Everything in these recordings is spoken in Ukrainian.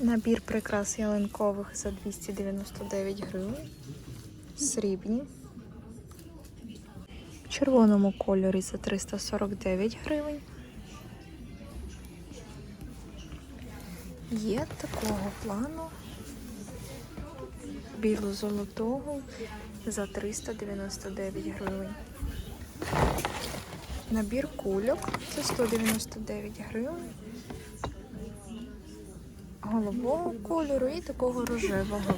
Набір прикрас ялинкових за 299 гривень. Срібні. В червоному кольорі за 349 гривень. Є такого плану. Біло-золотого за 399 гривень. Набір кульок за 199 гривень. Голубого кольору і такого рожевого.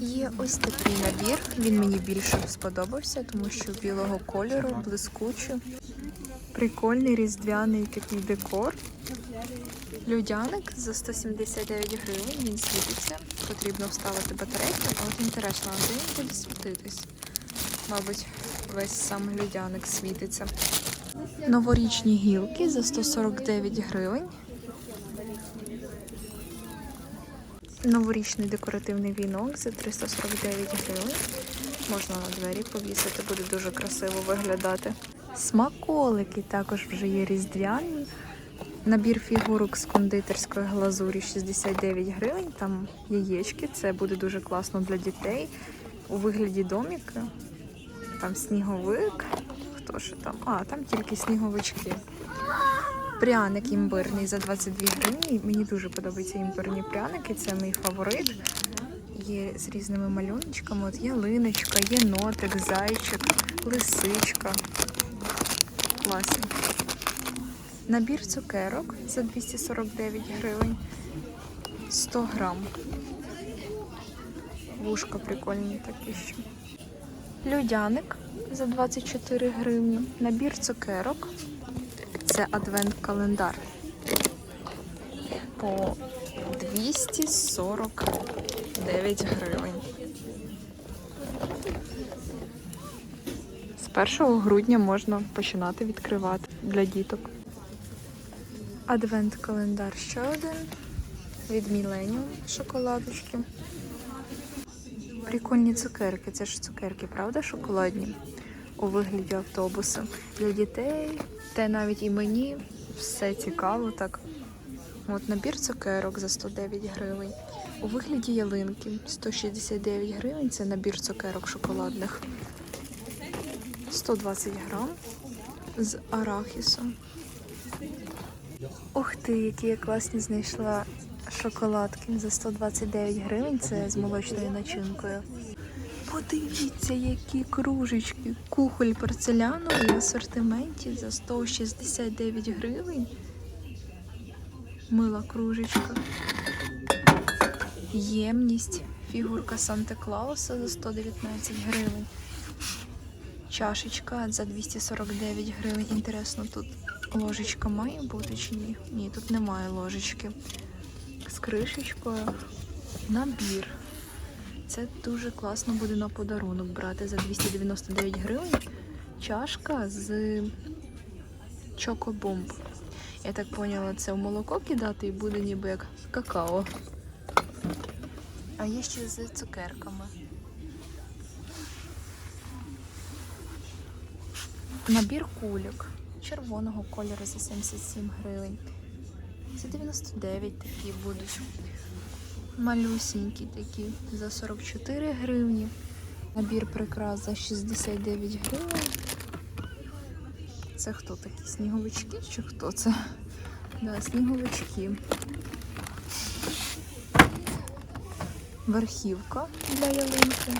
Є ось такий набір. Він мені більше сподобався, тому що білого кольору, блискучий. Прикольний різдвяний такий декор. Людяник за 179 гривень, він світиться. Потрібно вставити батарейку, а от інтересно, а де він буде світитись? Мабуть, весь сам людяник світиться. Новорічні гілки за 149 гривень. Новорічний декоративний вінок за 349 гривень. Можна на двері повісити, буде дуже красиво виглядати. Смаколики також вже є різдвяні. Набір фігурок з кондитерської глазурі 69 гривень. Там яєчки, це буде дуже класно для дітей. У вигляді доміка. Там сніговик. Хто ж там? А, там тільки сніговички. Пряник імбирний за 22 гривні. Мені дуже подобаються імбирні пряники, це мій фаворит. Є з різними малюночками. От ялиночка, єнотик, зайчик, лисичка. Класні. Набір цукерок за 249 гривень. 100 грам. Вушка прикольні такі ще. Людяник за 24 гривні. Набір цукерок. Це адвент-календар. По 249 гривень. З 1 грудня можна починати відкривати для діток. Адвент-календар ще один від Millennium шоколадочки. Прикольні цукерки. Це ж цукерки, правда, шоколадні? У вигляді автобуса. Для дітей, та навіть і мені все цікаво так. От набір цукерок за 109 гривень. У вигляді ялинки 169 гривень це набір цукерок шоколадних. 120 грам з арахісом. Ух ти, які я класні знайшла шоколадки за 129 гривень. Це з молочною начинкою. Подивіться, які кружечки. Кухоль порцеляновий в асортименті за 169 гривень. Мила кружечка. Ємність. Фігурка Санта Клауса за 119 гривень. Чашечка за 249 гривень. Інтересно, тут ложечка має бути чи ні? Ні, тут немає ложечки. З кришечкою. Набір. Це дуже класно буде на подарунок брати за 299 гривень. Чашка з чокобомб. Я так поняла, це в молоко кидати і буде ніби як какао. А є ще з цукерками. Набір кульок червоного кольору за 77 гривень. За 99 такі будуть. Малюсенькі такі за 44 гривні. Набір прикрас за 69 гривень. Це хто такі? Сніговички чи хто це? Да, сніговички. Верхівка для ялинки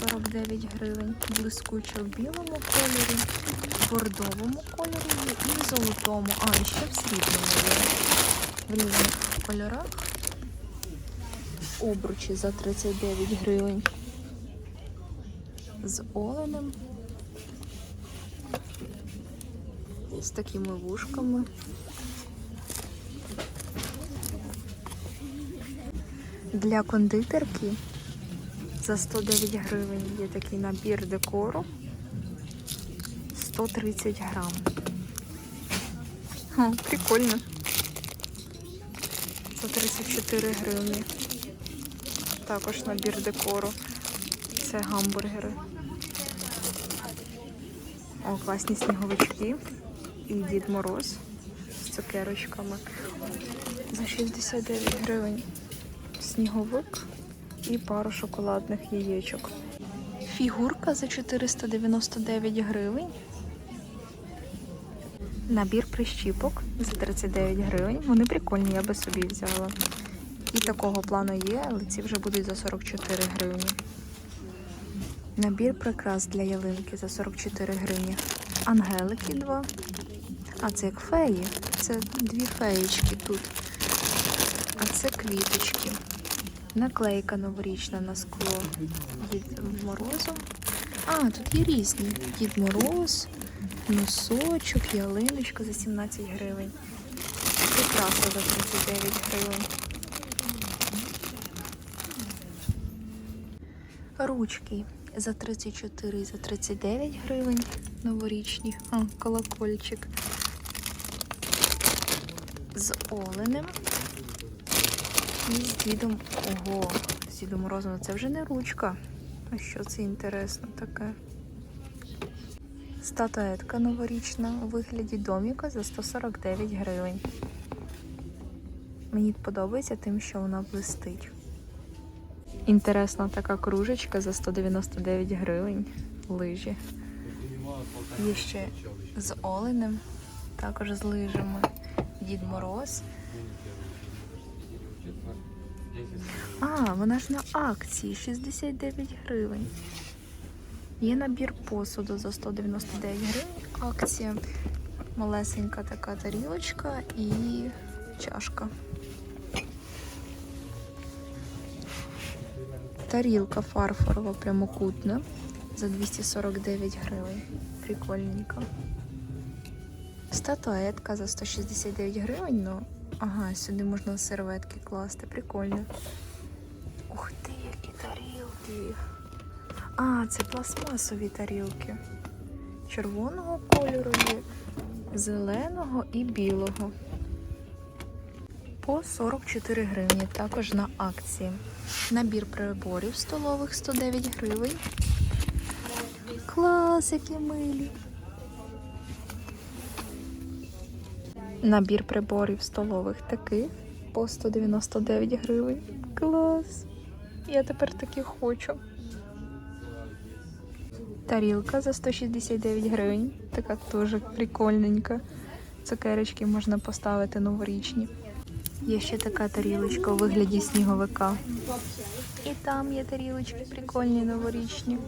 49 гривень. Блискуча в білому кольорі, бордовому кольорі і золотому. А, і ще в срібному є. В різних кольорах. Обручі за 39 гривень. З оленем. З такими вушками. Для кондитерки за 109 гривень є такий набір декору. 130 грам. О, прикольно. 134 гривні. Також набір декору. Це гамбургери. О, класні сніговички. І Дід Мороз. з цукерочками. За 69 гривень сніговик і пару шоколадних яєчок. Фігурка за 499 гривень. Набір прищіпок за 39 гривень. Вони прикольні, я би собі взяла. І такого плану є, але ці вже будуть за 44 гривні. Набір прикрас для ялинки за 44 гривні. Ангелики два. А це як феї. Це дві феєчки тут. А це квіточки. Наклейка новорічна на скло Дід Морозом. А, тут є різні. Дід Мороз, носочок, ялиночка за 17 гривень. Прикраса за 39 гривень. Ручки за 34 і за 39 гривень. Новорічні. А, колокольчик. З оленем. І з дідом. Ого, з дідом Морозом. Це вже не ручка. А що це інтересно таке? Статуетка новорічна у вигляді доміка за 149 гривень. Мені подобається тим, що вона блистить. Інтересна така кружечка за 199 гривень. Лижі. Є ще з оленем, також з лижами. Дід Мороз. А, вона ж на акції 69 гривень. Є набір посуду за 199 гривень. Акція. Малесенька така тарілочка і чашка. Тарілка фарфорова прямокутна за 249 гривень. Прикольненько. Статуетка за 169 гривень, ну ага, сюди можна серветки класти. Прикольно. Ух ти, які тарілки. А, це пластмасові тарілки. Червоного кольору є, зеленого і білого. По 44 гривні, також на акції. Набір приборів столових 109 гривень. Клас, які милі. Набір приборів столових таких по 199 гривень. Клас. Я тепер такі хочу. Тарілка за 169 гривень. Така теж прикольненька. Цукерочки можна поставити новорічні. Є ще така тарілочка у вигляді сніговика. І там є тарілочки прикольні новорічні.